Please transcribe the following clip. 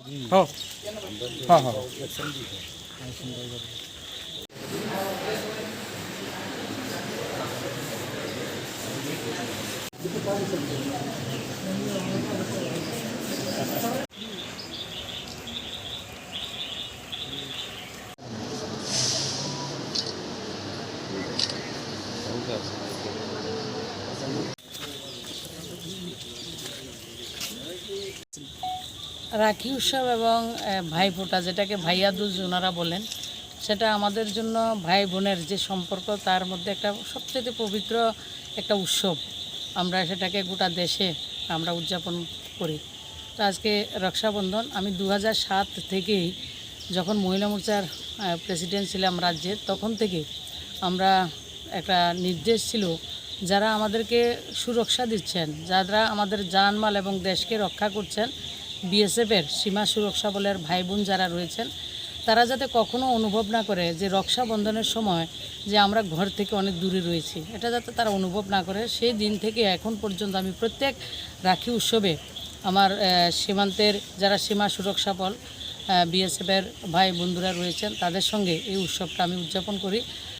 हो हाँ हाँ রাখি উৎসব এবং ভাইফোঁটা, যেটাকে ভাইয়া দুজ বলেন, সেটা আমাদের জন্য ভাই বোনের যে সম্পর্ক, তার মধ্যে একটা সবচেয়ে পবিত্র একটা উৎসব। আমরা সেটাকে গোটা দেশে আমরা উদযাপন করি। তো আজকে রক্ষাবন্ধন, আমি দু থেকেই যখন মহিলা মোর্চার প্রেসিডেন্ট ছিলাম রাজ্যের, তখন থেকে আমরা একটা নির্দেশ ছিল, যারা আমাদেরকে সুরক্ষা দিচ্ছেন, যারা আমাদের জানমাল এবং দেশকে রক্ষা করছেন বিএসএফের সীমা সুরক্ষা বলের ভাই বোন যারা রয়েছেন, তারা যাতে কখনো অনুভব না করে যে রক্ষাবন্ধনের সময় যে আমরা ঘর থেকে অনেক দূরে রয়েছি। এটা যাতে তারা অনুভব না করে, সেই দিন থেকে এখন পর্যন্ত আমি প্রত্যেক রাখি উৎসবে আমার সীমান্তের যারা সীমা সুরক্ষা বল বিএসএফের ভাই বন্ধুরা রয়েছেন, তাদের সঙ্গে এই উৎসবটা আমি উদযাপন করি।